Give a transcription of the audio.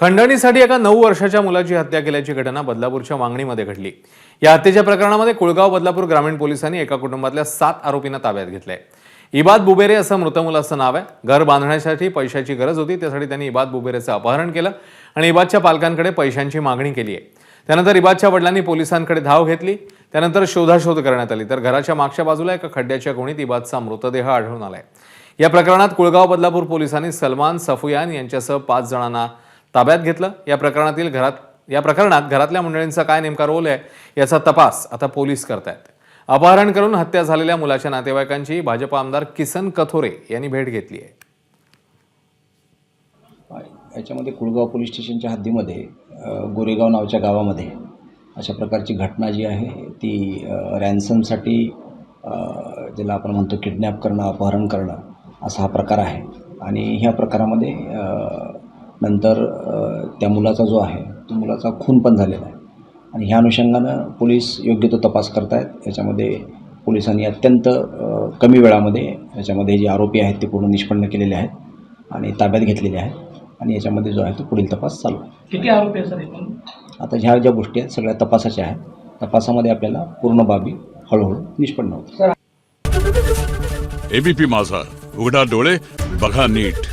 खंडणीसाठी एका नऊ वर्षाच्या मुलाची हत्या केल्याची घटना बदलापूरच्या मागणीमध्ये घडली. या हत्येच्या प्रकरणामध्ये कुळगाव बदलापूर ग्रामीण पोलिसांनी एका कुटुंबातल्या सात आरोपींना ताब्यात घेतलंय. इबाद बुबेरे असं मृत मुलाचं नाव आहे. घर बांधण्यासाठी पैशाची गरज होती त्यासाठी त्यांनी इबाद बुबेरेचं अपहरण केलं आणि इबादच्या पालकांकडे पैशांची मागणी केली आहे. त्यानंतर इबादच्या वडिलांनी पोलिसांकडे धाव घेतली त्यानंतर शोधाशोध करण्यात आली. तर घराच्या मागच्या बाजूला एका खड्ड्याच्या कोणीत इबादचा मृतदेह आढळून आलाय. या प्रकरणात कुळगाव बदलापूर पोलिसांनी सलमान सफुयान यांच्यासह पाच जणांना ताब्यात घेतलं? या प्रकरणातील घरात या प्रकरणात घरातल्या मंडळींचा काय नेमका रोल आहे याचा तपास आता पोलीस करतायत. अपहरण करून हत्या झालेल्या मुलाच्या नातेवाईकांची भाजप आमदार किसन कथोरे यांनी भेट घेतली आहे. याच्यामध्ये कुळगाव पोलीस स्टेशनच्या हद्दीमध्ये गोरेगाव नावाच्या गावामध्ये अशा प्रकारची घटना जी आहे ती रॅन्समसाठी ज्याला आपण म्हणतो किडनॅप करणं अपहरण करणं असा हा प्रकार आहे. आणि ह्या प्रकारामध्ये नंतर त्या मुलाचा जो आहे तो मुलाचा खून पण झालेला आहे. आणि ह्या अनुषंगानं पोलीस योग्य तो तपास करतायत. याच्यामध्ये पोलिसांनी अत्यंत कमी वेळामध्ये याच्यामध्ये जे आरोपी आहेत ते पूर्ण निष्पन्न केलेले आहेत आणि ताब्यात घेतलेले आहेत. आणि याच्यामध्ये जो आहे तो पुढील तपास चालू आहे. किती आरोपी आहे सर एकूण आता ह्या ज्या गोष्टी आहेत सगळ्या तपासाच्या आहेत. तपासामध्ये आपल्याला पूर्ण बाबी हळूहळू निष्पन्न होतात. एबीपी माझा. उघडा डोळे बघा नीट.